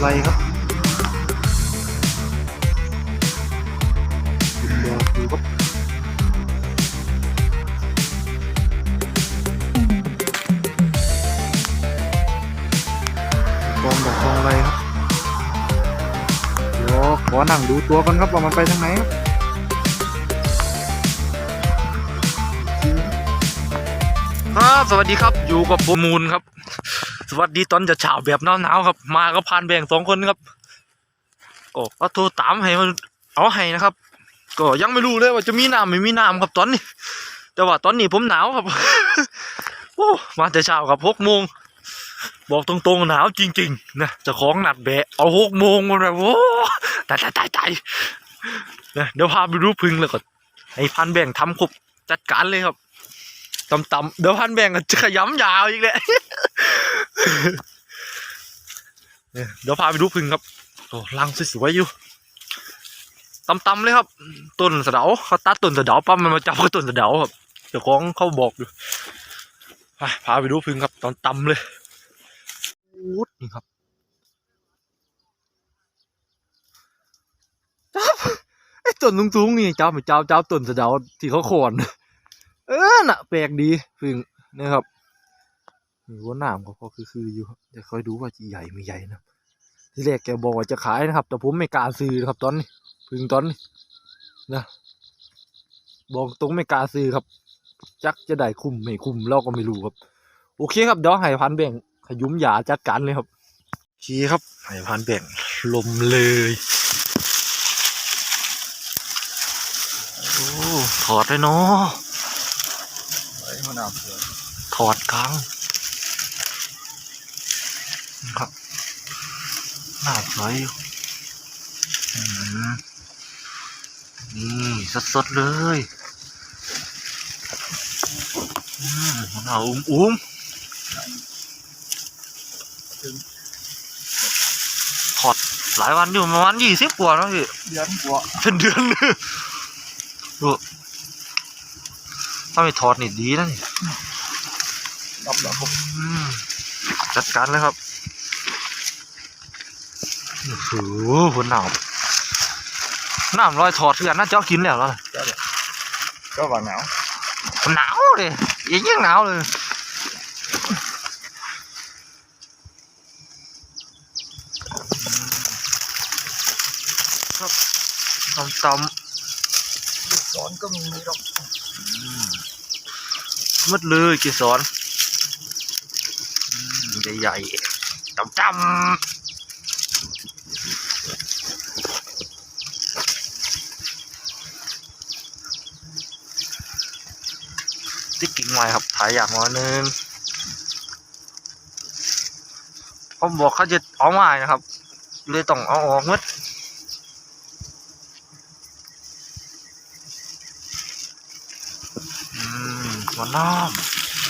ไรครับดูครับกองดอกกองไรครับเดี๋ยวขอนั่งดูตัวกันครับว่ามันไปทางไหนครับครับสวัสดีครับอยู่กับผมมูลครับ สวัสดีตอนจะเช้าแบบหนาวๆครับ มาก็พานแบ่งสองคนครับก็ก็โทรตามให้มันเอาให้นะครับ ก็ยังไม่รู้เลยว่าจะมีน้ำไม่มีน้ำครับตอนนี้ แต่ว่าตอนนี้ผมหนาวครับโอ้มาแต่เช้าครับหกโมงบอกตรงๆหนาวจริง ๆ นะจะของหนักแบะเอาหกโมงมาแบบโอ้ตายตายตายตายนะเดี๋ยวพาไปดูพึ่งแล้วก็ให้พันแบ่งทำครบจัดการเลยครับต่ำๆเดี๋ยวพันแบ่งก็จะขยำยาวอีกแหละ เดี๋ยวพาไปดูพึ่งครับโอ้รังสวยๆอยู่ต่ำๆเลยครับ ต้นสะเดาเขาตัดต้นสะเดาปั๊บมันมาจับเขาต้นสะเดาครับเจ้าของเขาบอกอยู่พาไปดูพึ่งครับตอนต่ำเลยอูดนี่ครับจับไอ้ต้นสูงๆนี่เจ้าไม่เจ้าเจ้าต้นสะเดาที่เขาโคนเออน่ะแปลกดีพึ่งนะครับ มีว่าน้ำเขาก็คือคืออยู่ครับเดี๋ยวคอยดูว่าจะใหญ่ไม่ใหญ่นะที่แรกแกบอกว่าจะขายนะครับ แต่ผมไม่กล้าซื้อนะครับ ตอนนี้พึ่งตอนนี้นะบอกตรงไม่กล้าซื้อครับ จักจะได้คุ้มไม่คุ้มเราก็ไม่รู้ครับ โอเคครับเดี๋ยวให้พันแบ่งขยุ้มยาจัดการเลยครับโอเคครับให้พันแบ่งลมเลยโอ้ถอดเลยเนาะไอ้มะนาวเสือถอดกลางครับ น่าสวยอยู่อืมนี่สดๆเลยอืมหนาวอุ้มอุ้มถอดหลายวันอยู่ประมาณยี่สิบกว่าแล้วพี่เดือนกว่าเป็นเดือนเลยดูถ้าไม่ถอดนี่ดีนะนี่ดับดับผมอืมจัดการเลยครับ โอ้โหหัวหนาวน้ำลอยถอดเพื่อนน่าจะเอากินแล้วล่ะก็ว่าหนาวหนาวเลยยังยังหนาวเลยครับตำตสอนก็มีหรอกำมืดเลยกี่สอนใหญ่ๆตำตำ ติ๊กกิ่งไม้ครับถ่ายอย่างวันหนึ่งผมบอกเขาจะเอาไม้นะครับ เลยต้องเอาออกหมดอืมาน้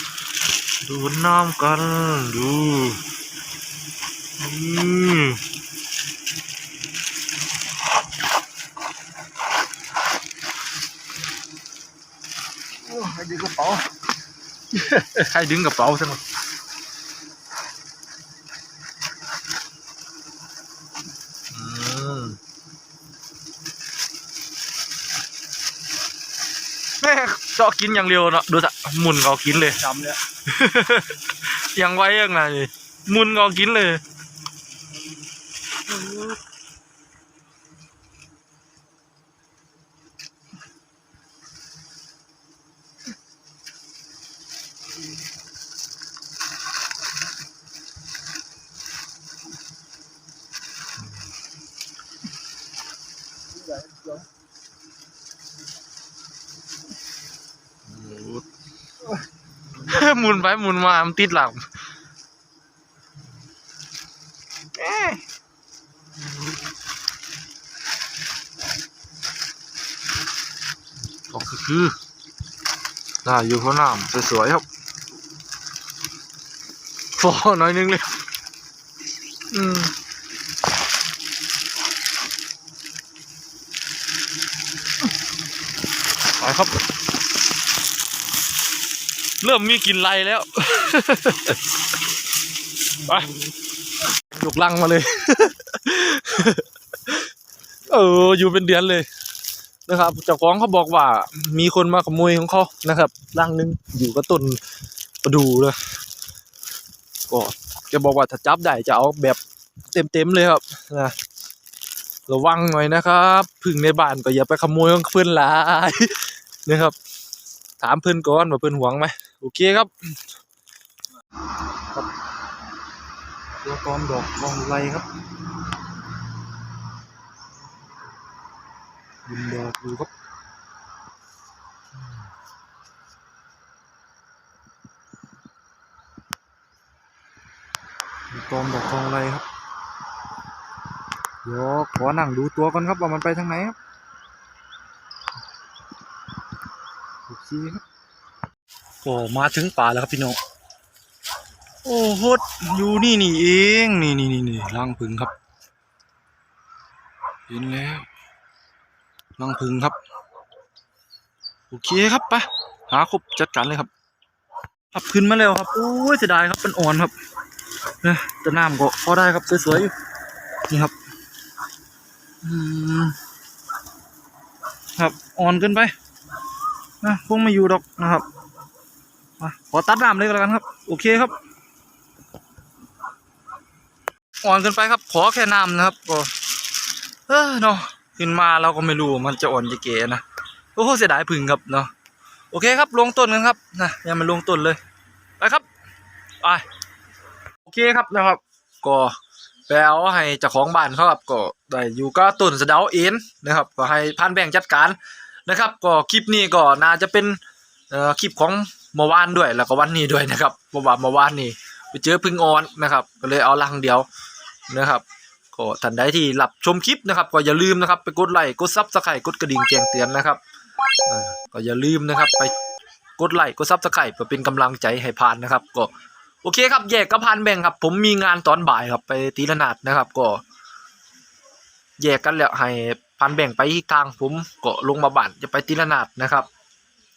ำดูน้ำกันดูอืม โอ้ให้ดีกระเป๋า ใครดึงกระเป๋าซะหน่อยอืมแม่เจาะกินอย่างเร็วเนาะดูสะหมุนเอากินเลยจำเนี่ย ยังไว้ยังไงหมุนเอากินเลย หมุนไปหมุนมา มันติดหลังเอ๊ะก็คือคือน่าอยู่ข้างหน้าสวยๆครับฟอหน่อยนึงเลย อืมไปครับ เริ่มมีกลิ่นไรแล้ว ไปยกลังมาเลย เออ อยู่เป็นเดือนเลยนะครับเจ้าของเขาบอกว่า มีคนมาขโมยของเขานะครับลังหนึงอยู่กับต้นประดูเลยก็แกบอกว่าถ้าจับได้จะเอาแบบเต็มๆเลยครับนะระวังหน่อยนะครับพึ่งในบ้านก็อย่าไปขโมยของเพื่อนหลายนะครับ ถามเพื่อนก่อนว่าเพื่อนหวงไหม โอเคครับตัวตอมดอกทองไรครับบินดอกอยู่ครับตัวตอมดอกทองไรครับ เดี๋ยวขอนั่งดูตัวก่อนครับว่ามันไปทางไหนครับโอเคครับ ก็มาถึงป่าแล้วครับพี่น้องโอ้โหอยู่นี่นี่เองนี่นี่นี่นี่รังผึ่งครับเห็นแล้วรังผึ่งครับโอเคครับไปหาครบจัดการเลยครับขับขึ้นมาแล้วครับโอ้ยเสียดายครับมันอ่อนครับนะแต่น้ำก็พอได้ครับสวยๆอยู่นี่ครับอืมครับอ่อนเกินไปนะคงไม่อยู่ดอกนะครับ มาขอตัดน้ำเลยก็แล้วกันครับ โอเคครับ อ่อนเกินไปครับ ขอแค่น้ำนะครับก็เออเนาะขึ้นมาเราก็ไม่รู้มันจะอ่อนจะเก๋นะโอ้โหเสียดายพึ่งครับเนาะโอเคครับลงต้นกันครับนะยังไมาลงต้นเลยไปครับไปโอเคครับนะครับ ก็แปลว่าให้เจ้าของบ้านเขาครับก็ได้อยู่ก็ต้นสะเดาเอ็นนะครับ ก็ให้พันแบ่งจัดการนะครับ ก็คลิปนี้ก็น่าจะเป็นเอ่อคลิปของ เมื่อวานด้วยแล้วก็วันนี้ด้วยนะครับเพราะว่าเมื่อวานนี้ไปเจอพึ่งอ่อนนะครับ ก็เลยเอาลังเดียวนะครับก็ท่านใดที่รับชมคลิปนะครับ ก็อย่าลืมนะครับ ไปกดไลค์กดซับสไครต์กดกระดิ่งแจ้งเตือนนะครับก็อย่าลืมนะครับ ไปกดไลค์กดซับสไครต์เพื่อเป็นกำลังใจให้ผ่านนะครับ ก็โอเคครับแยกกับพานแบ่งครับ ผมมีงานตอนบ่ายครับไปตีละนาดนะครับ ก็แยกกันแล้วให้พันแบ่งไปอีกทางผมก็ลงมาบ้านจะไปตีละนาดนะครับ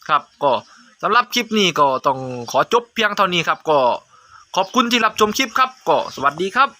ครับก็ สำหรับคลิปนี้ก็ต้องขอจบเพียงเท่านี้ครับ ก็ขอบคุณที่รับชมคลิปครับ ก็สวัสดีครับ